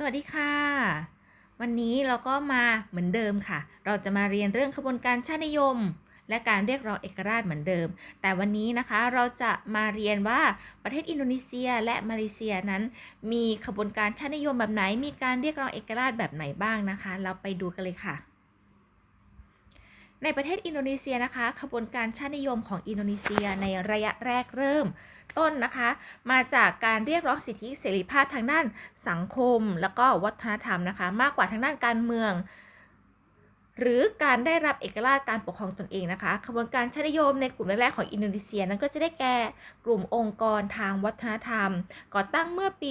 สวัสดีค่ะ วันนี้เราก็มาเหมือนเดิมค่ะ เราจะมาเรียนเรื่องขบวนการชาตินิยม และการเรียกร้องเอกราชเหมือนเดิม แต่วันนี้นะคะเราจะมาเรียนว่าประเทศอินโดนีเซียและมาเลเซียนั้น มีขบวนการชาตินิยมแบบไหน มีการเรียกร้องเอกราชแบบไหนบ้างนะคะ เราไปดูกันเลยค่ะ ในประเทศอินโดนีเซียนะคะ ขบวนการชาตินิยมของอินโดนีเซียในระยะแรกเริ่ม ต้นนะคะ มาจากการเรียกร้องสิทธิเสรีภาพทางด้านสังคม และก็วัฒนธรรมนะคะ มากกว่าทางด้านการเมือง หรือการได้รับเอกราชการปกครองตนเองนะคะขบวนการชาตินิยมในกลุ่มแรกๆของอินโดนีเซียนั้นก็จะได้แก่กลุ่มองค์กรทางวัฒนธรรม ก่อตั้งเมื่อปี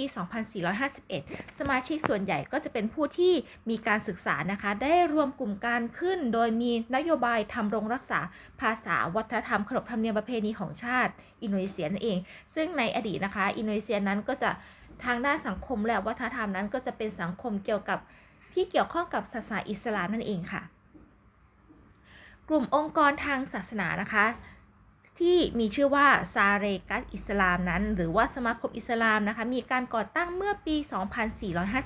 2451 สมาชิกส่วนใหญ่ก็จะเป็นผู้ที่มีการศึกษานะคะ ได้รวมกลุ่มการขึ้น โดยมีนโยบายทำรงรักษาภาษาวัฒนธรรมขนบธรรมเนียมประเพณีของชาติอินโดนีเซียนั่นเอง ซึ่งในอดีตนะคะ อินโดนีเซียนั้นก็จะทางด้านสังคมและวัฒนธรรมนั้น ก็จะเป็นสังคมเกี่ยวกับที่เกี่ยวข้องกับศาสนาอิสลามนั่นเองค่ะ กลุ่มองค์กรทางศาสนานะคะ ที่มีชื่อว่าซาเรกัตอิสลามนั้น หรือว่าสมาคมอิสลามนะคะมีการก่อตั้งเมื่อปี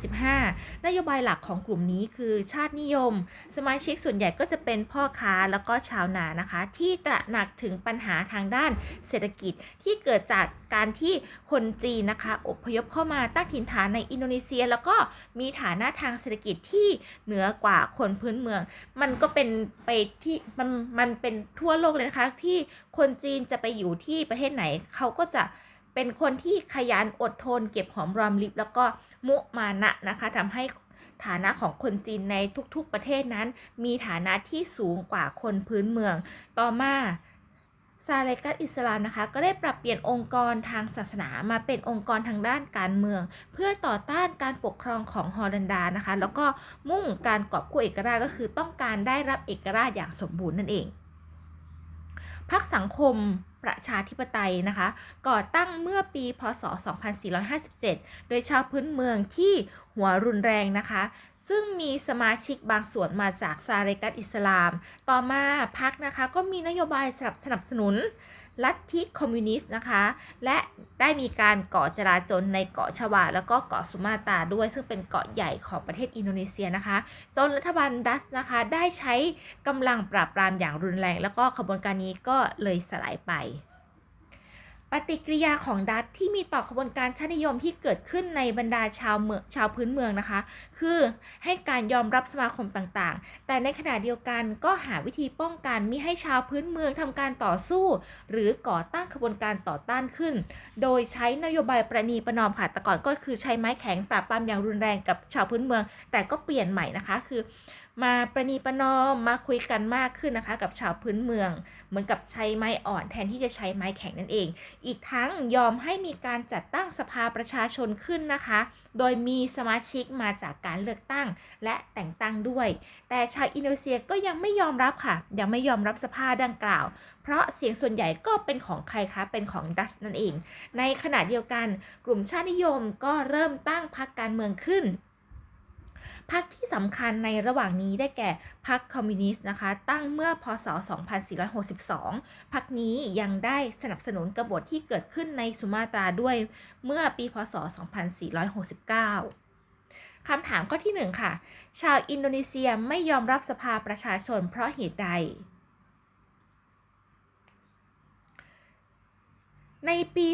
2455 นโยบายหลักของกลุ่มนี้คือชาตินิยม สมาชิกส่วนใหญ่ก็จะเป็นพ่อค้าแล้วก็ชาวนานะคะ ที่ตระหนักถึงปัญหาทางด้านเศรษฐกิจที่เกิดจากการที่คนจีนนะคะอพยพเข้ามาตั้งถิ่นฐานในอินโดนีเซีย แล้วก็มีฐานะทางเศรษฐกิจที่เหนือกว่าคนพื้นเมือง มันก็เป็นไปที่มันมันเป็นทั่วโลกเลยนะคะที่คนจีนจะไปอยู่ที่ประเทศไหน เขาก็จะเป็นคนที่ขยันอดทน เก็บหอมรอมริบแล้วก็มุมานะนะคะทำให้ฐานะของคนจีนในทุกๆประเทศนั้น มีฐานะที่สูงกว่าคนพื้นเมือง ต่อมาซาเลกัตอิสลามนะคะ ก็ได้ปรับเปลี่ยนองค์กรทางศาสนามาเป็นองค์กรทางด้านการเมือง เพื่อต่อต้านการปกครองของฮอลันดานะคะ แล้วก็มุ่งการกอบกู้เอกราชก็คือต้องการได้รับเอกราชอย่างสมบูรณ์นั่นเอง พรรคสังคมประชาธิปไตยนะคะ ก่อตั้งเมื่อปี พศ 2457 โดยชาวพื้นเมืองที่หัวรุนแรงนะคะ ซึ่งมีสมาชิกบางส่วนมาจากซาเรกัตอิสลาม ต่อมาพรรคนะคะก็มีนโยบายสนับสนับสนุน ลัทธิคอมมิวนิสต์นะคะ และได้มีการก่อจราจนในเกาะชวาแล้วก็เกาะสุมาตราด้วย ซึ่งเป็นเกาะใหญ่ของประเทศอินโดนีเซียนะคะ จนรัฐบาลดัชนะคะได้ใช้กำลังปราบปรามอย่างรุนแรง แล้วก็ขบวนการนี้ก็เลยสลายไป ปฏิกิริยาของดัตที่มีต่อขบวนการชาตินิยมที่เกิดขึ้นในบรรดาชาวเมืองชาวพื้นเมืองนะคะ คือให้การยอมรับสมาคมต่างๆ แต่ในขณะเดียวกันก็หาวิธีป้องกันมิให้ชาวพื้นเมืองทำการต่อสู้ หรือก่อตั้งขบวนการต่อต้านขึ้น โดยใช้นโยบายประนีประนอมค่ะแต่ก่อนก็คือใช้ไม้แข็งปราบปรามอย่างรุนแรงกับชาวพื้นเมือง แต่ก็เปลี่ยนใหม่นะคะคือ มาประนีประนอมมาคุยกันมากขึ้นนะคะ กับชาวพื้นเมือง เหมือนกับใช้ไม้อ่อนแทนที่จะใช้ไม้แข็งนั่นเอง อีกทั้งยอมให้มีการจัดตั้งสภาประชาชนขึ้นนะคะ โดยมีสมาชิกมาจากการเลือกตั้งและแต่งตั้งด้วย แต่ชาวอินโดนีเซียก็ยังไม่ยอมรับค่ะ ยังไม่ยอมรับสภาดังกล่าว เพราะเสียงส่วนใหญ่ก็เป็นของใครคะเป็นของดัชนั่นเอง ในขณะเดียวกันกลุ่มชาตินิยมก็เริ่มตั้งพรรคการเมืองขึ้น พรรคที่สำคัญในระหว่างนี้ได้แก่พรรคคอมมิวนิสต์นะคะ ตั้งเมื่อพศ 2462 พรรคนี้ยังได้สนับสนุนกบฏที่เกิดขึ้นในสุมาตราด้วยเมื่อปีพศ 2469คำถามข้อที่ 1 ค่ะ ชาวอินโดนีเซียไม่ยอมรับสภาประชาชนเพราะเหตุใด ในปี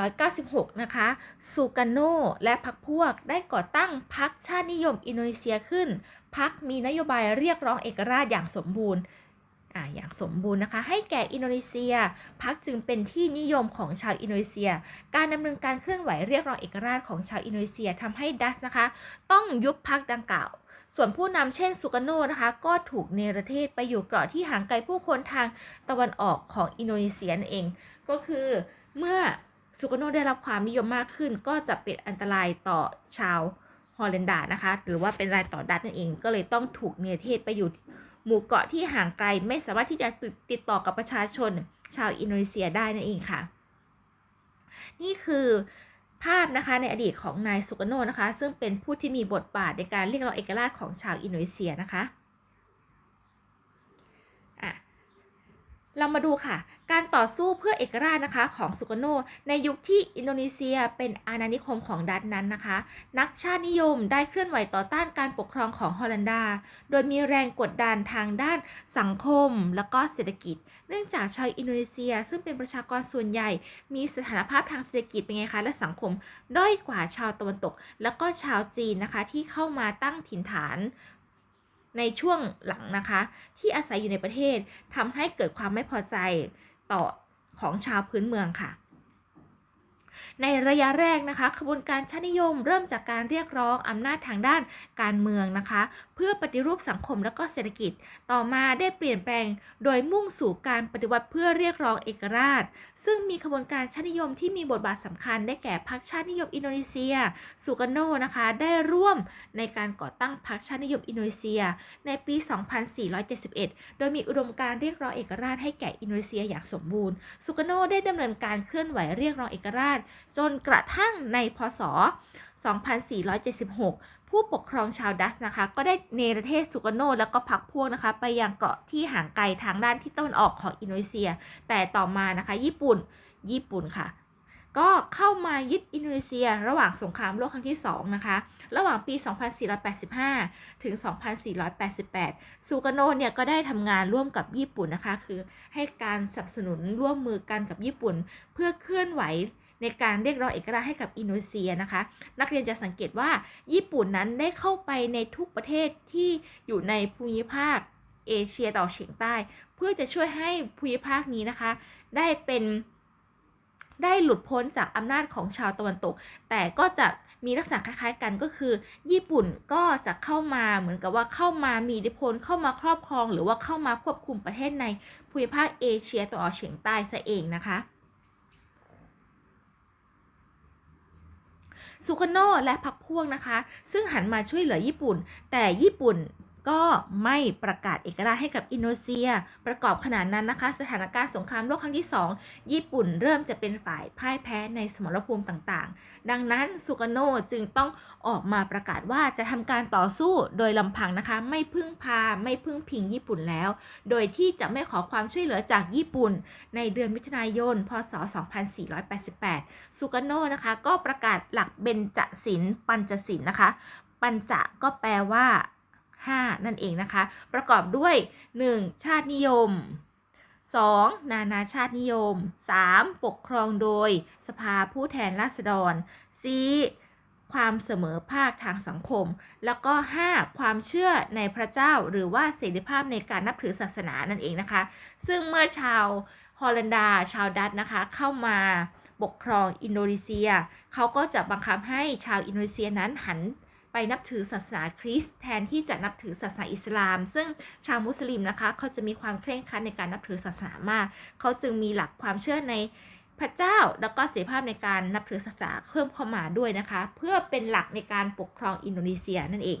2496 นะคะ ซูกาโนและพรรคพวกได้ก่อตั้งพรรคชาตินิยมอินโดนีเซียขึ้น พรรคมีนโยบายเรียกร้องเอกราชอย่างสมบูรณ์อ่าอย่างสมบูรณ์นะคะ ให้แก่อินโดนีเซีย พรรคจึงเป็นที่นิยมของชาวอินโดนีเซีย การดำเนินการเคลื่อนไหวเรียกร้องเอกราชของชาวอินโดนีเซียทำให้ดัชนะคะ ต้องยุบพรรคดังกล่าว ส่วนผู้นำเช่นสุกาโนนะคะก็ถูกเนรเทศไปอยู่เกาะที่ห่างไกลผู้คนทางตะวันออกของอินโดนีเซียนเอง ก็คือเมื่อสุกาโนได้รับความนิยมมากขึ้น ก็จะเป็นอันตรายต่อชาวฮอลแลนดานะคะ หรือว่าเป็นรายต่อดัตนั่นเอง ก็เลยต้องถูกเนรเทศไปอยู่หมู่เกาะที่ห่างไกลไม่สามารถที่จะติดต่อกับประชาชนชาวอินโดนีเซียได้นั่นเองค่ะ นี่คือ ภาพนะคะในอดีตของนายสุกโนนะคะ ซึ่งเป็นผู้ที่มีบทบาทในการเรียกร้องเอกราชของชาวอินโดนีเซียนะคะอะ เรามาดูค่ะ การต่อสู้เพื่อเอกราชนะคะของสุกาโน ในยุคที่อินโดนีเซียเป็นอาณานิคมของดัตนั้นนะคะ นักชาตินิยมได้เคลื่อนไหวต่อต้านการปกครองของฮอลันดา โดยมีแรงกดดันทางด้านสังคมและก็เศรษฐกิจ เนื่องจากชาวอินโดนีเซีย ซึ่งเป็นประชากรส่วนใหญ่ มีสถานภาพทางเศรษฐกิจเป็นไงคะและสังคมด้อยกว่าชาวตะวันตก แล้วก็ชาวจีนนะคะที่เข้ามาตั้งถิ่นฐาน ในช่วงหลังนะคะ ที่อาศัยอยู่ในประเทศทำให้เกิดความไม่พอใจต่อของชาวพื้นเมืองค่ะ ในระยะแรกนะคะขบวนการชาตินิยมเริ่มจากการเรียกร้องอำนาจทางด้านการเมืองนะคะ เพื่อปฏิรูปสังคมและก็เศรษฐกิจ ต่อมาได้เปลี่ยนแปลงโดยมุ่งสู่การปฏิวัติเพื่อเรียกร้องเอกราช ซึ่งมีขบวนการชาตินิยมที่มีบทบาทสำคัญได้แก่พรรคชาตินิยมอินโดนีเซียสุกาโนนะคะ ได้ร่วมในการก่อตั้งพรรคชาตินิยมอินโดนีเซีย ในปี 2471 โดยมีอุดมการเรียกร้องเอกราชให้แก่อินโดนีเซียอย่างสมบูรณ์ สุกาโนได้ดำเนินการเคลื่อนไหวเรียกร้องเอกราช จนกระทั่งในพศ 2476 ผู้ปกครองชาวดัชนะคะ ก็ได้เนรเทศสุกาโนแล้วก็พรรคพวกนะคะ ไปยังเกาะที่ห่างไกลทางด้านที่ตะวันออกของอินโดนีเซีย แต่ต่อมานะคะ ญี่ปุ่น ญี่ปุ่นค่ะก็เข้ามายึดอินโดนีเซีย ระหว่างสงครามโลกครั้งที่ 2 นะคะ ระหว่างปี 2485 ถึง 2488 ซูกาโนเนี่ยก็ได้ทำงานร่วมกับญี่ปุ่นนะคะ คือให้การสนับสนุนร่วมมือกันกับญี่ปุ่น เพื่อเคลื่อนไหว ในการเรียกร้องเอกราชให้กับอินโดนีเซียนะคะ นักเรียนจะสังเกตว่าญี่ปุ่นนั้นได้เข้าไปในทุกประเทศที่อยู่ในภูมิภาคเอเชียตะวันออกเฉียงใต้ เพื่อจะช่วยให้ภูมิภาคนี้นะคะ ได้เป็นได้หลุดพ้นจากอำนาจของชาวตะวันตก แต่ก็จะมีลักษณะคล้ายๆกันก็คือ ญี่ปุ่นก็จะเข้ามาเหมือนกับว่าเข้ามามีอิทธิพลเข้ามาครอบครอง หรือว่าเข้ามาควบคุมประเทศในภูมิภาคเอเชียตะวันออกเฉียงใต้ซะเองนะคะ ซูคโนและพรรคพวกนะคะ ซึ่งหันมาช่วยเหลือญี่ปุ่น แต่ญี่ปุ่น ก็ไม่ประกาศเอกราชให้กับอินโดนีเซีย ประกอบขนาดนั้นนะคะ สถานการณ์สงครามโลกครั้งที่ 2 ญี่ปุ่นเริ่มจะเป็นฝ่ายพ่ายแพ้ในสมรภูมิต่างๆ ดังนั้นซูกาโนจึงต้องออกมาประกาศว่าจะทำการต่อสู้โดยลำพังนะคะ ไม่พึ่งพาไม่พึ่งพิงญี่ปุ่นแล้ว โดยที่จะไม่ขอความช่วยเหลือจากญี่ปุ่น ในเดือนมิถุนายน พศ 2488ซูกาโนนะคะก็ประกาศหลักเบญจศีลปัญจศีลนะคะ ปัญจะก็แปลว่า 5 นั่นเองนะคะ ประกอบด้วย 1. ชาตินิยม 2. นานาชาตินิยม 3. ปกครองโดย สภาผู้แทนราษฎร 4. ความเสมอภาคทางสังคม แล้วก็ 5. ความเชื่อในพระเจ้าหรือว่าเสรีภาพในการนับถือศาสนานั่นเองนะคะ ซึ่งเมื่อชาวฮอลันดา ชาวดัตนะคะ เข้ามาปกครองอินโดนีเซีย เขาก็จะบังคับให้ชาวอินโดนีเซียนั้นหัน ไปนับถือศาสนาคริสต์แทนที่จะนับถือศาสนาอิสลาม ซึ่งชาวมุสลิมนะคะเขาจะมีความเคร่งครัดในการนับถือศาสนามาก เขาจึงมีหลักความเชื่อในพระเจ้าแล้วก็เสรีภาพในการนับถือศาสนาเพิ่มเข้ามาด้วยนะคะ เพื่อเป็นหลักในการปกครองอินโดนีเซียนั่นเอง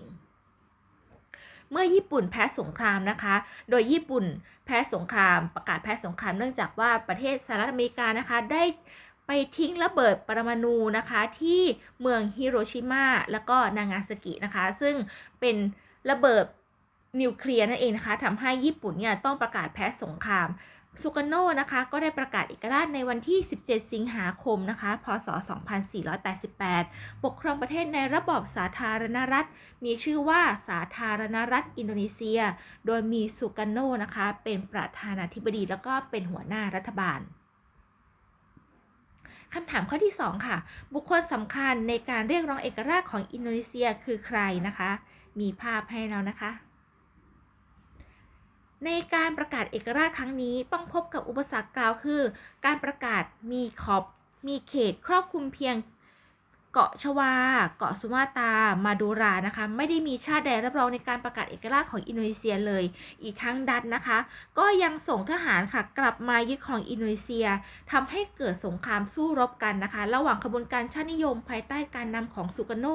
เมื่อญี่ปุ่นแพ้สงครามนะคะ โดยญี่ปุ่นแพ้สงคราม ประกาศแพ้สงครามเนื่องจากว่าประเทศสหรัฐอเมริกานะคะ ได้ ไปทิ้งระเบิดปรมาณูนะคะที่เมืองฮิโรชิมาแล้วก็นางาซากินะคะ ซึ่งเป็นระเบิดนิวเคลียร์นั่นเองนะคะทำให้ญี่ปุ่นเนี่ยต้องประกาศแพ้สงครามซูกาโนะนะคะก็ได้ประกาศเอกราชในวันที่ 17 สิงหาคมนะคะ พศ 2488 ปกครองประเทศในระบอบสาธารณรัฐ มีชื่อว่าสาธารณรัฐอินโดนีเซีย โดยมีซูกาโนะนะคะ เป็นประธานาธิบดีแล้วก็เป็นหัวหน้ารัฐบาล คำถามข้อที่ 2 ค่ะ บุคคลสำคัญในการเรียกร้องเอกราชของอินโดนีเซียคือใครนะคะ มีภาพให้เรานะคะ ในการประกาศเอกราชครั้งนี้ต้องพบกับอุปสรรคกล่าวคือ การประกาศมีขอบมีเขตครอบคลุมเพียง เกาะชวา เกาะสุมาตรามาดูรานะคะ ไม่ได้มีชาติใดรับรองในการประกาศเอกราชของอินโดนีเซียเลย อีกทั้งดัตนะคะ ก็ยังส่งทหารค่ะกลับมายึดของอินโดนีเซียทำให้เกิดสงครามสู้รบกันนะคะ ระหว่างขบวนการชาตินิยมภายใต้การนำของสุกาโน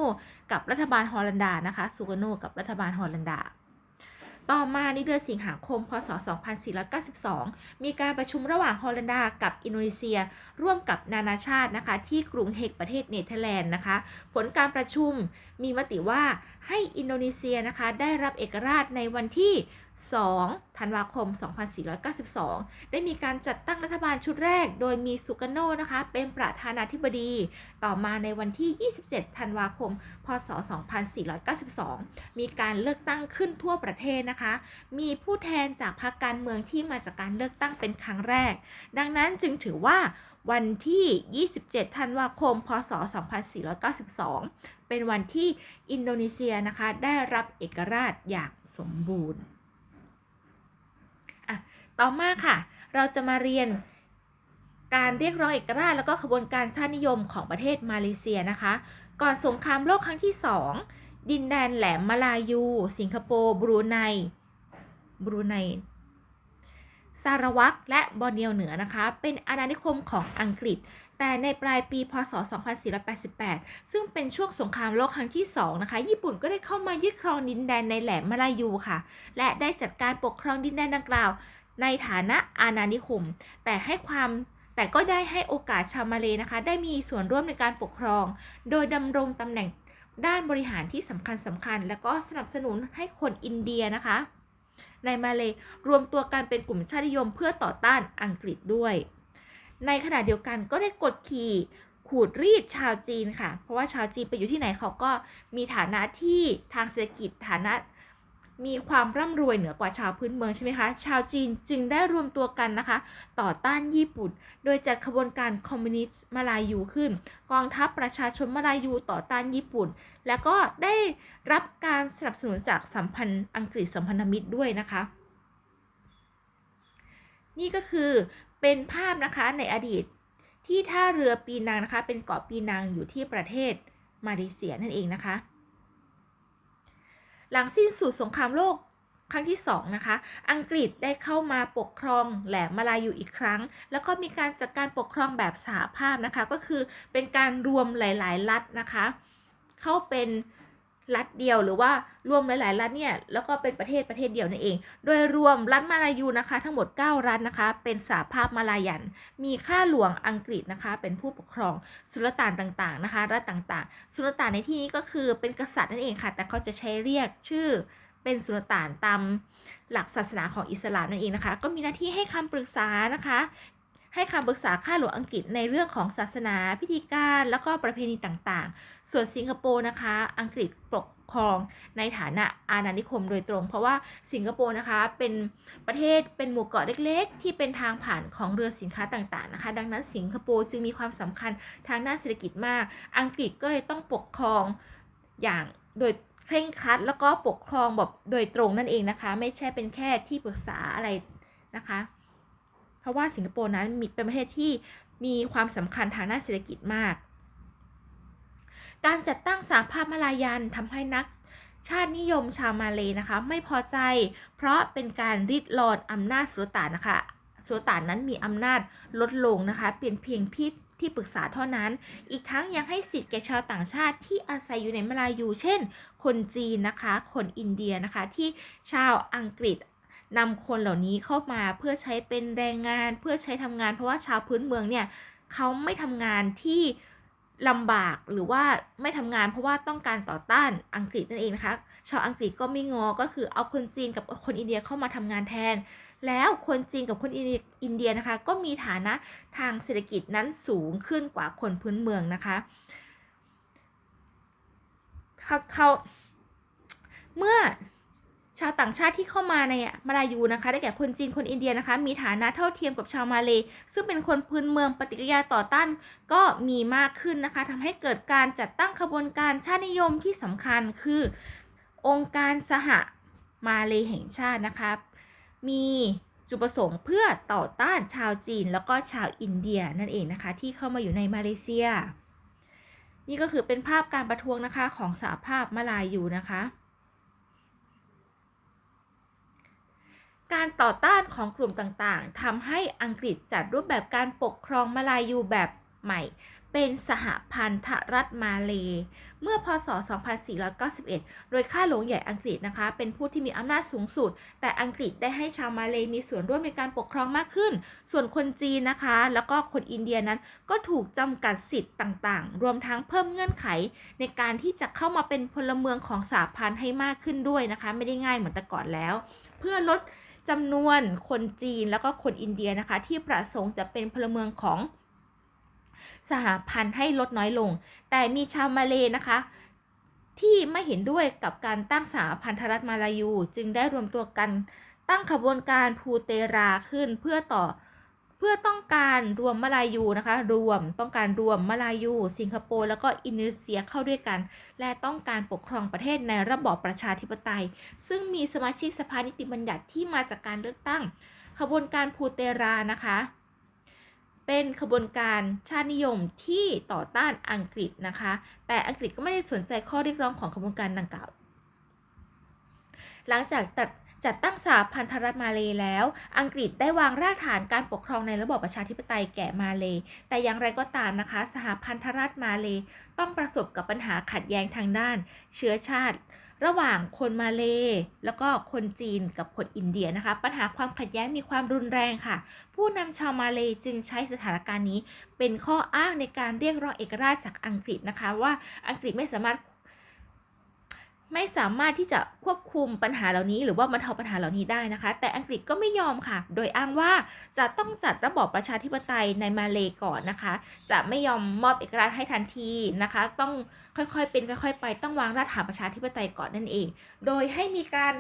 กับรัฐบาลฮอลันดานะคะ สุกาโนกับรัฐบาลฮอลันดา ต่อมาในเดือนสิงหาคม พศ 2492 มีการประชุมระหว่างฮอลันดากับอินโดนีเซีย ร่วมกับนานาชาตินะคะ ที่กรุงเฮกประเทศเนเธอร์แลนด์นะคะ ผลการประชุมมีมติว่าให้อินโดนีเซียนะคะ ได้รับเอกราชในวันที่ 2ธันวาคม 2492 ได้มีการจัดตั้งรัฐบาลชุดแรก โดยมีสุกาโนนะคะ เป็นประธานาธิบดี ต่อมาในวันที่ 27 ธันวาคม พศ 2492 มีการเลือกตั้งขึ้นทั่วประเทศนะคะ มีผู้แทนจากพรรคการเมืองที่มาจากการเลือกตั้งเป็นครั้งแรก ดังนั้นจึงถือว่าวันที่ 27 ธันวาคม พศ 2492 เป็นวันที่อินโดนีเซียนะคะ ได้รับเอกราชอย่างสมบูรณ์ อะต่อมาค่ะ เราจะมาเรียนการเรียกร้องเอกราชแล้วก็ขบวนการชาตินิยมของประเทศมาเลเซียนะคะ ก่อนสงครามโลกครั้งที่ 2 ดินแดนแหลมมาลายู สิงคโปร์บรูไนบรูไนซารวักและบอร์เนียวเหนือนะคะ เป็นอาณานิคมของอังกฤษ แต่ในปลายปีพศ 2488 ซึ่งเป็นช่วงสงครามโลกครั้งที่ 2 นะคะ ญี่ปุ่นก็ได้เข้ามายึดครองดินแดนในแหลมมาลายูค่ะ และได้จัดการปกครองดินแดนดังกล่าว ในฐานะอาณานิคม แต่ให้ความแต่ก็ได้ให้โอกาสชาวมาเลนะคะ ได้มีส่วนร่วมในการปกครอง โดยดำรงตำแหน่งด้านบริหารที่สำคัญสำคัญ และก็สนับสนุนให้คนอินเดียนะคะ ในมาเลยรวมตัวกันเป็นกลุ่มชาตินิยมเพื่อต่อต้านอังกฤษด้วย ในขณะเดียวกันก็ได้กดขี่ขูดรีดชาวจีนค่ะ เพราะว่าชาวจีนไปอยู่ที่ไหนเขาก็มีฐานะที่ทางเศรษฐกิจฐานะมีความร่ำรวยเหนือกว่าชาวพื้นเมืองใช่ไหมคะ ชาวจีนจึงได้รวมตัวกันนะคะ ต่อต้านญี่ปุ่น โดยจัดขบวนการคอมมิวนิสต์มาลายูขึ้น กองทัพประชาชนมาลายูต่อต้านญี่ปุ่น แล้วก็ได้รับการสนับสนุนจากสัมพันธ์อังกฤษสัมพันธมิตรด้วยนะคะ นี่ก็คือ เป็นภาพนะคะในอดีต ที่ท่าเรือปีนังนะคะ เป็นเกาะปีนังอยู่ที่ประเทศมาเลเซียนั่นเองนะคะ หลังสิ้นสุดสงครามโลกครั้งที่2นะคะ อังกฤษได้เข้ามาปกครองแหลมมาลายูอีกครั้ง แล้วก็มีการจัดการปกครองแบบสหภาพนะคะ ก็คือเป็นการรวมหลาย ๆ รัฐนะคะ เข้าเป็น รัฐเดียวหรือว่ารวมหลาย ๆ รัฐเนี่ยแล้วก็เป็นประเทศประเทศเดียวนั่นเอง โดยรวมรัฐมาลายูนะคะ ทั้งหมด 9 รัฐนะคะ เป็นสหภาพมาลายัน มีข้าหลวงอังกฤษนะคะ เป็นผู้ปกครองสุลต่านต่าง ๆ นะคะ รัฐต่าง ๆ สุลต่านในที่นี้ก็คือเป็นกษัตริย์นั่นเองค่ะ แต่เขาจะใช้เรียกชื่อเป็นสุลต่านตามหลักศาสนาของอิสลามนั่นเองนะคะ ก็มีหน้าที่ให้คำปรึกษานะคะ ให้คำปรึกษาข้าหลวงอังกฤษในเรื่องของศาสนาพิธีการแล้วก็ประเพณีต่างๆ ส่วนสิงคโปร์นะคะ อังกฤษปกครองในฐานะอาณานิคมโดยตรง เพราะว่าสิงคโปร์นะคะเป็นประเทศเป็นหมู่เกาะเล็กๆ ที่เป็นทางผ่านของเรือสินค้าต่างๆนะคะ ดังนั้นสิงคโปร์จึงมีความสำคัญทางด้านเศรษฐกิจมาก อังกฤษก็เลยต้องปกครองอย่างโดยเคร่งครัดแล้วก็ปกครองแบบโดยตรงนั่นเองนะคะ ไม่ใช่เป็นแค่ที่ปรึกษาอะไรนะคะ เพราะว่าสิงคโปร์นั้นมีเป็นประเทศที่มีความสำคัญทางด้านเศรษฐกิจมาก การจัดตั้งสหภาพมาลายันทำให้นักชาตินิยมชาวมาเลนะคะ ไม่พอใจ เพราะเป็นการริดรอนอำนาจสุลต่านนะคะสุลต่านนั้นมีอำนาจลดลงนะคะ เปลี่ยนเพียงพี่ที่ปรึกษาเท่านั้น อีกทั้งยังให้สิทธิ์แก่ชาวต่างชาติที่อาศัยอยู่ในมาลายู เช่น คนจีนนะคะ คนอินเดียนะคะ ที่ชาวอังกฤษ นำคนเหล่านี้เข้ามาเพื่อใช้เป็นแรงงาน เพื่อใช้ทำงาน เพราะว่าชาวพื้นเมืองเนี่ยเขาไม่ทำงานที่ลำบากหรือว่าไม่ทำงานเพราะว่าต้องการต่อต้านอังกฤษนั่นเองนะคะชาวอังกฤษก็ไม่งอก็คือเอาคนจีนกับคนอินเดียเข้ามาทำงานแทน แล้วคนจีนกับคนอินเดียอินเดียนะคะก็มีฐานะทางเศรษฐกิจนั้นสูงขึ้นกว่าคนพื้นเมืองนะคะเขาเขาเมื่อ ชาวต่างชาติที่เข้ามาในมาลายูนะคะ ได้แก่คนจีนคนอินเดียนะคะ มีฐานะเท่าเทียมกับชาวมาเลซึ่งเป็นคนพื้นเมืองปฏิกิริยาต่อต้านก็มีมากขึ้นนะคะทำให้เกิดการจัดตั้งขบวนการชาตินิยมที่สำคัญคือ องค์การสหมาเลยแห่งชาตินะคะมีจุดประสงค์เพื่อต่อต้านชาวจีน แล้วก็ชาวอินเดียนั่นเองนะคะ ที่เข้ามาอยู่ในมาเลเซีย นี่ก็คือเป็นภาพการประท้วงนะคะของสหภาพมาลายูนะคะ การต่อต้านของกลุ่มต่างๆทำให้อังกฤษจัดรูปแบบการปกครองมาลายูแบบใหม่ เป็นสหพันธรัฐมาเลย์เมื่อพศ 2491 โดยข้าหลวงใหญ่อังกฤษนะคะ เป็นผู้ที่มีอำนาจสูงสุด แต่อังกฤษได้ให้ชาวมาเลย์มีส่วนร่วมในการปกครองมากขึ้น ส่วนคนจีนนะคะ แล้วก็คนอินเดียนั้นก็ถูกจำกัดสิทธิ์ต่างๆ รวมทั้งเพิ่มเงื่อนไข ในการที่จะเข้ามาเป็นพลเมืองของสหพันธ์ให้มากขึ้นด้วยนะคะ ไม่ได้ง่ายเหมือนแต่ก่อนแล้ว เพื่อลด จำนวนคนจีนแล้วก็คนอินเดียนะคะ ที่ประสงค์จะเป็นพลเมืองของสหพันธ์ให้ลดน้อยลง แต่มีชาวมาเลย์นะคะ ที่ไม่เห็นด้วยกับการตั้งสหพันธรัฐมาลายู จึงได้รวมตัวกันตั้งขบวนการภูเตราขึ้นเพื่อต่อ เพื่อต้องการรวมมาลายูนะคะ รวมต้องการรวมมาลายู สิงคโปร์แล้วก็อินโดนีเซียเข้าด้วยกัน และต้องการปกครองประเทศในระบอบประชาธิปไตย ซึ่งมีสมาชิกสภานิติบัญญัติที่มาจากการเลือกตั้ง ขบวนการภูเตรานะคะ เป็นขบวนการชาตินิยมที่ต่อต้านอังกฤษนะคะ แต่อังกฤษก็ไม่ได้สนใจข้อเรียกร้องของขบวนการดังกล่าวหลังจากตัด จัดตั้งสหพันธรัฐมาเลยแล้ว อังกฤษได้วางรากฐานการปกครองในระบอบประชาธิปไตยแก่มาเลยแต่อย่างไรก็ตามนะคะ สหพันธรัฐมาเลยต้องประสบกับปัญหาขัดแย้งทางด้าน เชื้อชาติ ระหว่างคนมาเลแล้วก็คนจีนกับคนอินเดียนะคะ ปัญหาความขัดแย้งมีความรุนแรงค่ะ ผู้นำชาวมาเลจึงใช้สถานการณ์นี้ เป็นข้ออ้างในการเรียกร้องเอกราชจากอังกฤษนะคะ ว่าอังกฤษไม่สามารถ ไม่สามารถที่จะควบคุมปัญหาเหล่านี้ หรือว่าบรรเทาปัญหาเหล่านี้ได้นะคะ แต่อังกฤษก็ไม่ยอมค่ะ โดยอ้างว่าจะต้องจัดระบอบประชาธิปไตยในมาเลก่อนนะคะ จะไม่ยอมมอบเอกราชให้ทันทีนะคะ ต้องค่อยๆเป็นค่อยๆไปต้องวางรากฐานประชาธิปไตยก่อนนั่นเอง โดยให้มีการ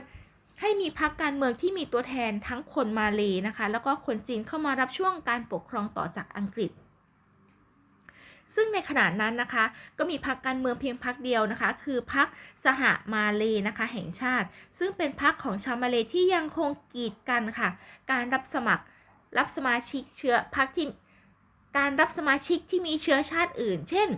ให้มีพรรคการเมืองที่มีตัวแทนทั้งคนมาเลนะคะ แล้วก็คนจีนเข้ามารับช่วงการปกครองต่อจากอังกฤษ ซึ่งในขณะนั้นนะคะ ก็มีพรรคการเมืองเพียงพรรคเดียวนะคะ คือพรรคสหมาเลนะคะแห่งชาติ ซึ่งเป็นพรรคของชาวมาเลที่ยังคงกีดกันค่ะ การรับสมัครรับสมาชิกเชื้อพรรคที่การรับสมาชิกที่มีเชื้อชาติอื่น เช่น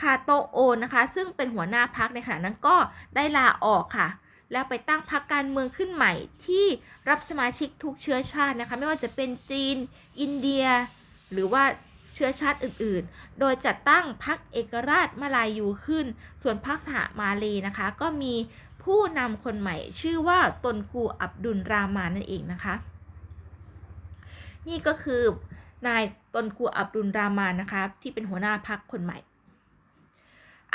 คาโตโอนะคะ ซึ่งเป็นหัวหน้าพรรคในขณะนั้นก็ได้ลาออกค่ะ แล้วไปตั้งพรรคการเมืองขึ้นใหม่ที่รับสมาชิกทุกเชื้อชาตินะคะ ไม่ว่าจะเป็นจีน อินเดีย หรือว่า เชื้อชาติอื่นๆ โดยจัดตั้งพรรคเอกราชมาลายูขึ้น ส่วนพรรคสหมาเลนะคะ ก็มีผู้นำคนใหม่ชื่อว่าตนกูอับดุลรามานั่นเองนะคะ นี่ก็คือนายตนกูอับดุลรามานะคะ ที่เป็นหัวหน้าพรรคคนใหม่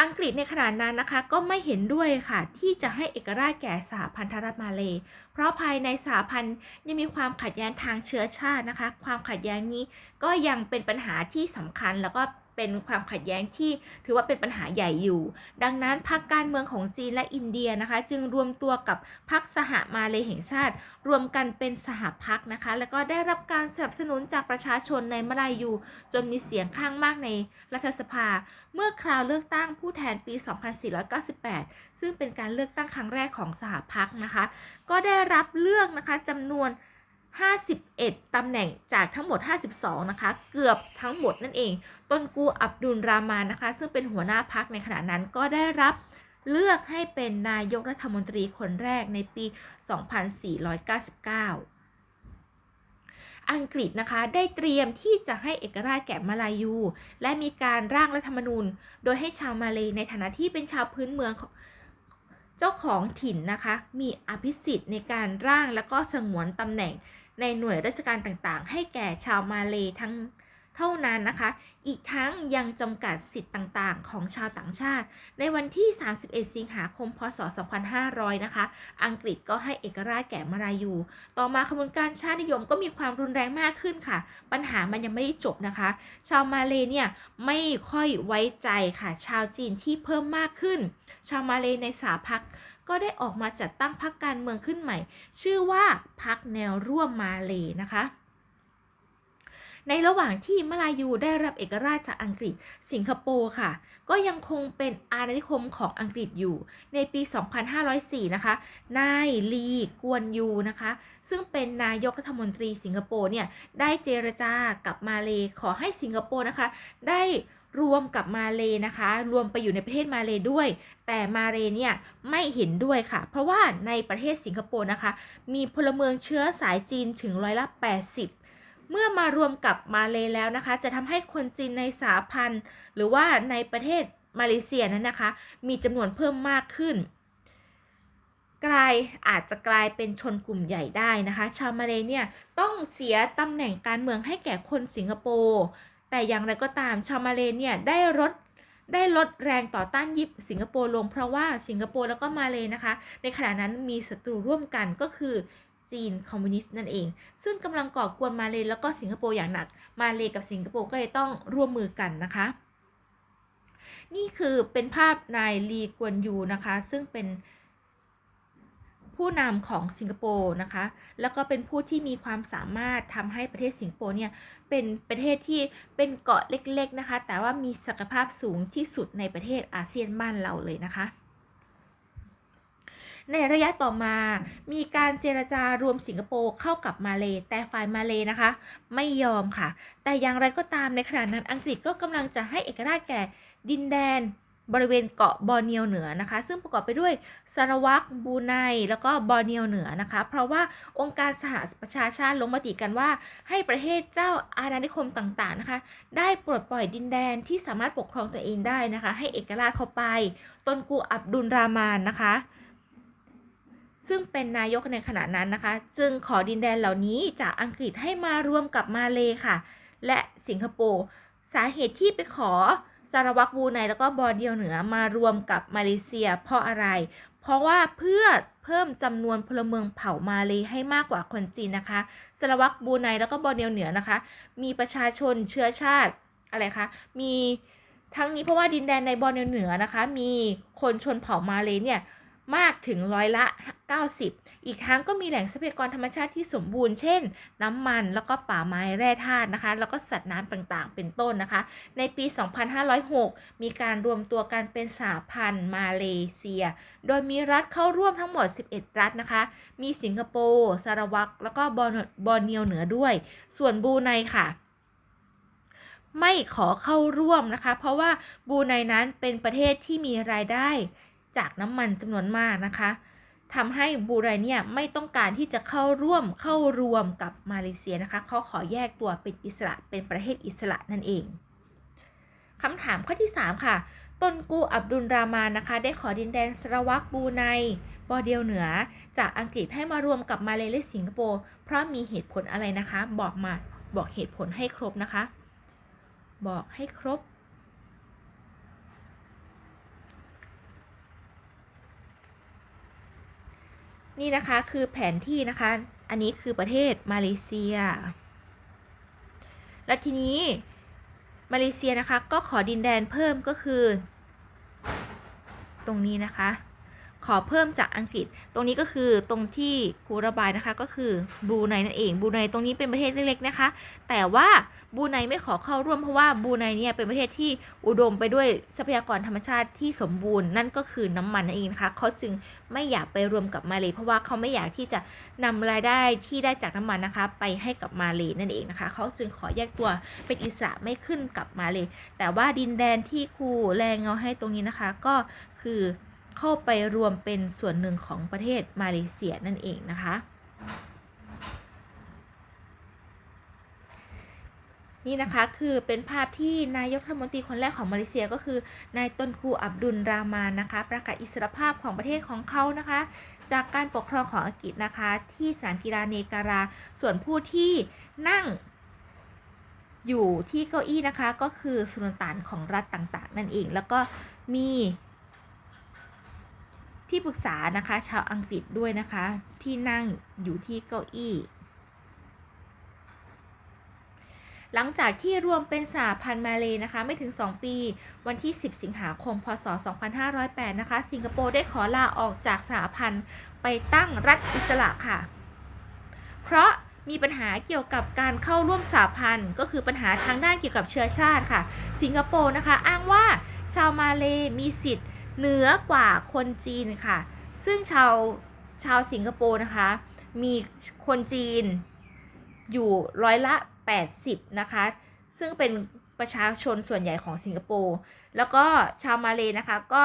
อังกฤษในขณะนั้นนะคะก็ไม่เห็นด้วยค่ะ ที่จะให้เอกราชแก่สหพันธรัฐมาเลย เพราะภายในสหพันธ์ยังมีความขัดแย้งทางเชื้อชาตินะคะ ความขัดแย้งนี้ก็ยังเป็นปัญหาที่สำคัญแล้วก็เเป็นความขัดแย้งที่ถือว่าเป็นปัญหาใหญ่อยู่ ดังนั้นพรรคการเมืองของจีนและอินเดียนะคะ จึงรวมตัวกับพรรคสหมาเลย์แห่งชาติ รวมกันเป็นสหพักนะคะ แล้วก็ได้รับการสนับสนุนจากประชาชนในมาลายู จนมีเสียงข้างมากในรัฐสภา เมื่อคราวเลือกตั้งผู้แทนปี 2498 ซึ่งเป็นการเลือกตั้งครั้งแรกของสหพักนะคะ ก็ได้รับเลือกนะคะจำนวน 51 ตำแหน่งจากทั้งหมด 52 นะคะ เกือบทั้งหมดนั่นเอง ต้นกูอับดุลรามานนะคะ ซึ่งเป็นหัวหน้าพักในขณะนั้นก็ได้รับเลือกให้เป็นนายกรัฐมนตรีคนแรกในปี 2499 อังกฤษนะคะได้เตรียมที่จะให้เอกราชแก่มาลายู และมีการร่างรัฐธรรมนูญ โดยให้ชาวมาเลยในฐานะที่เป็นชาวพื้นเมืองของเจ้าของถิ่นนะคะ มีอภิสิทธิ์ในการร่างและก็สงวนตำแหน่ง ในหน่วยราชการต่างๆ ให้แก่ชาวมาเลทั้งเท่านั้นนะคะ อีกทั้งยังจำกัดสิทธิ์ต่างๆ ของชาวต่างชาติ ในวันที่ 31 สิงหาคม พศ 2500 นะคะ อังกฤษก็ให้เอกราชแก่มาลายู ต่อมาขบวนการชาตินิยมก็มีความรุนแรงมากขึ้นค่ะ ปัญหามันยังไม่ได้จบนะคะ ชาวมาเลเนี่ยไม่ค่อยไว้ใจค่ะ ชาวจีนที่เพิ่มมากขึ้น ชาวมาเลในสาพัก ก็ได้ออกมาจัดตั้งพรรคการเมืองขึ้นใหม่ ชื่อว่าพรรคแนวร่วมมาเลยนะคะในระหว่างที่มาลายูได้รับเอกราชจากอังกฤษ สิงคโปร์ค่ะ ก็ยังคงเป็นอาณานิคมของอังกฤษอยู่ ในปี 2504 นะคะ นายลีกวนยูนะคะ ซึ่งเป็นนายกรัฐมนตรีสิงคโปร์เนี่ย ได้เจรจากับมาเลขอให้สิงคโปร์นะคะ ได้ รวมกับมาเลนะคะ รวมไปอยู่ในประเทศมาเลด้วย แต่มาเลเนี่ยไม่เห็นด้วยค่ะ เพราะว่าในประเทศสิงคโปร์นะคะ มีพลเมืองเชื้อสายจีนถึงร้อยละ80เมื่อมารวมกับมาเลแล้วนะคะ จะทำให้คนจีนในสาพันธ์หรือว่าในประเทศมาเลเซียนั้นนะคะ มีจำนวนเพิ่มมากขึ้น กลายอาจจะกลายเป็นชนกลุ่มใหญ่ได้นะคะ ชาวมาเลเนี่ยต้องเสียตำแหน่งการเมืองให้แก่คนสิงคโปร์ แต่อย่างไรก็ตามชาวมาเลเนี่ยได้ลดได้ลดแรงต่อต้านยิปสิงคโปร์ลง เพราะว่าสิงคโปร์แล้วก็มาเลนะคะ ในขณะนั้นมีศัตรูร่วมกันก็คือจีนคอมมิวนิสต์นั่นเอง ซึ่งกำลังก่อกวนมาเลแล้วก็สิงคโปร์อย่างหนัก มาเลกับสิงคโปร์ก็เลยต้องร่วมมือกันนะคะ นี่คือเป็นภาพนายลีกวนยูนะคะ ซึ่งเป็น ผู้นำของสิงคโปร์นะคะ แล้วก็เป็นผู้ที่มีความสามารถทำให้ประเทศสิงคโปร์เนี่ยเป็นประเทศที่เป็นเกาะเล็กๆนะคะ แต่ว่ามีศักยภาพสูงที่สุดในประเทศอาเซียนบ้านเราเลยนะคะในระยะต่อมา มีการเจรจารวมสิงคโปร์เข้ากับมาเลแต่ฝ่ายมาเลนะคะ ไม่ยอมค่ะ แต่อย่างไรก็ตามในขณะนั้นอังกฤษก็กำลังจะให้เอกราชแก่ดินแดน บริเวณเกาะบอร์เนียวเหนือนะคะ ซึ่งประกอบไปด้วยสารวักบูไนแล้วก็บอร์เนียวเหนือนะคะ เพราะว่าองค์การสหประชาชาติลงมติกันว่า ให้ประเทศเจ้าอาณานิคมต่างๆนะคะ ได้ปลดปล่อยดินแดนที่สามารถปกครองตัวเองได้นะคะ ให้เอกราชเข้าไปตนกูอับดุลรามานนะคะ ซึ่งเป็นนายกในขณะนั้นนะคะ จึงขอดินแดนเหล่านี้จากอังกฤษให้มารวมกับมาเลค่ะ และสิงคโปร์สาเหตุที่ไปขอ สารวัตบูไนแล้วก็บอร์เดียวเหนือมารวมกับมาเลเซีย เพราะอะไร เพราะว่าเพื่อเพิ่มจำนวนพลเมืองเผ่ามาเลยให้มากกว่าคนจีนนะคะสารวัตบูไนแล้วก็บอร์เดียวเหนือนะคะ มีประชาชนเชื้อชาติอะไรคะมีทั้งนี้เพราะว่าดินแดนในบอร์เดียวเหนือนะคะ มีคนชนเผ่ามาเลยเนี่ย มากถึงร้อยละ 90 อีกทั้งก็มีแหล่งทรัพยากรธรรมชาติที่สมบูรณ์ เช่น น้ำมันแล้วก็ป่าไม้แร่ธาตุนะคะ แล้วก็สัตว์น้ำต่างๆ เป็นต้นนะคะ ในปี 2506 มีการรวมตัวกันเป็นสาพันธ์มาเลเซีย โดยมีรัฐเข้าร่วมทั้งหมด 11 รัฐนะคะ มีสิงคโปร์สารวัตรแล้วก็บอร์เนียวเหนือด้วย ส่วนบูไนค่ะไม่ขอเข้าร่วมนะคะ เพราะว่าบูไนนั้นเป็นประเทศที่มีรายได้ จากน้ำมันจำนวนมากนะคะทำให้บรูไนเนี่ยไม่ต้องการที่จะเข้าร่วมเข้ารวมกับมาเลเซียนะคะเขาขอแยกตัวเป็นอิสระเป็นประเทศอิสระนั่นเองคำถามข้อที่ 3 ค่ะต้นกูอับดุลรามานะคะ ได้ขอดินแดนสระวักบรูไนบอเดียวเหนือ จากอังกฤษให้มารวมกับมาเลและสิงคโปร์เพราะมีเหตุผลอะไรนะคะ บอกมาบอกเหตุผลให้ครบนะคะ บอกให้ครบ นี่นะคะคือแผนที่นะคะ อันนี้คือประเทศมาเลเซีย และทีนี้มาเลเซียนะคะก็ขอดินแดนเพิ่มก็คือ ตรงนี้นะคะ ขอเพิ่มจากอังกฤษ ตรงนี้ก็คือตรงที่ครูระบายนะคะก็คือบรูไนนั่นเองบรูไนตรงนี้เป็นประเทศเล็กๆนะคะ แต่ว่าบรูไนไม่ขอเข้าร่วมเพราะว่าบรูไนเนี่ยเป็นประเทศที่อุดมไปด้วยทรัพยากรธรรมชาติที่สมบูรณ์นั่นก็คือน้ำมันนั่นเองนะคะเขาจึงไม่อยากไปรวมกับมาเลยเพราะว่าเขาไม่อยากที่จะนำรายได้ที่ได้จากน้ำมันนะคะ ไปให้กับมาเลยนั่นเองนะคะเขาจึงขอแยกตัวเป็นอิสระไม่ขึ้นกับมาเลยแต่ว่าดินแดนที่ครูแรงเงาให้ตรงนี้นะคะ ก็คือ เข้าไปรวมเป็นส่วนหนึ่งของประเทศมาเลเซียนั่นเองนะคะ นี่นะคะคือเป็นภาพที่นายกรัฐมนตรีคนแรกของมาเลเซียก็คือนายตนกูอับดุลรามานนะคะ ประกาศอิสรภาพของประเทศของเขานะคะ จากการปกครองของอังกฤษนะคะ ที่สนามกีฬาเนการา ส่วนผู้ที่นั่งอยู่ที่เก้าอี้นะคะก็คือสุลต่านของรัฐต่างๆ นั่นเอง แล้วก็มี ที่ปรึกษานะคะ ชาวอังกฤษด้วยนะคะ ที่นั่งอยู่ที่เก้าอี้ หลังจากที่รวมเป็นสหพันธ์มาเลยนะคะ ไม่ถึง 2 ปี วันที่ 10 สิงหาคม พศ 2508 นะคะ สิงคโปร์ได้ขอลาออกจากสหพันธ์ไปตั้งรัฐอิสระค่ะ เพราะมีปัญหาเกี่ยวกับการเข้าร่วมสหพันธ์ ก็คือปัญหาทางด้านเกี่ยวกับเชื้อชาติค่ะ สิงคโปร์นะคะ อ้างว่าชาวมาเลมีสิทธิ์ เหนือกว่าคนจีนค่ะ ซึ่งชาวชาวสิงคโปร์นะคะ มีคนจีนอยู่ร้อยละ 80 นะคะ ซึ่งเป็นประชาชนส่วนใหญ่ของสิงคโปร์ แล้วก็ชาวมาเลยนะคะก็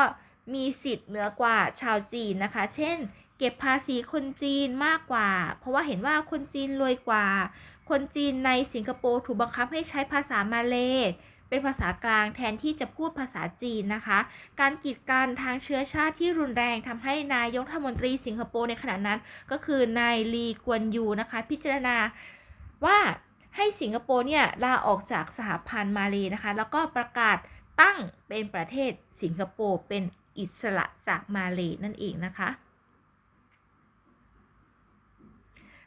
มีสิทธิ์เหนือกว่าชาวจีนนะคะ เช่น เก็บภาษีคนจีนมากกว่า เพราะว่าเห็นว่าคนจีนรวยกว่า คนจีนในสิงคโปร์ถูกบังคับให้ใช้ภาษามาเลย์ เป็นภาษากลางแทนที่จะพูดภาษาจีนนะคะ การกีดกันทางเชื้อชาติที่รุนแรงทำให้นายกรัฐมนตรีสิงคโปร์ในขณะนั้น ก็คือนายลีกวนยูนะคะ พิจารณาว่าให้สิงคโปร์เนี่ยลาออกจากสหพันธ์มาเลยนะคะ แล้วก็ประกาศตั้งเป็นประเทศสิงคโปร์เป็นอิสระจากมาเลยนั่นเองนะคะ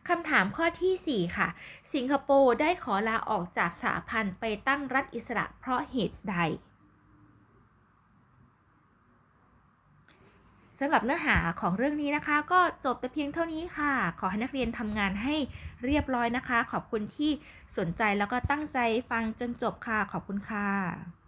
คำถามข้อทีสี่ 4 ค่ะ สิงคโปร์ได้ขอลาออกจากสหพันธ์ไปตั้งรัฐอิสระเพราะเหตุใดสำหรับเนื้อหาของเรื่องนี้นะคะ ก็จบแต่เพียงเท่านี้ค่ะ ขอให้นักเรียนทำงานให้เรียบร้อยนะคะ ขอบคุณที่สนใจแล้วก็ตั้งใจฟังจนจบค่ะ ขอบคุณค่ะ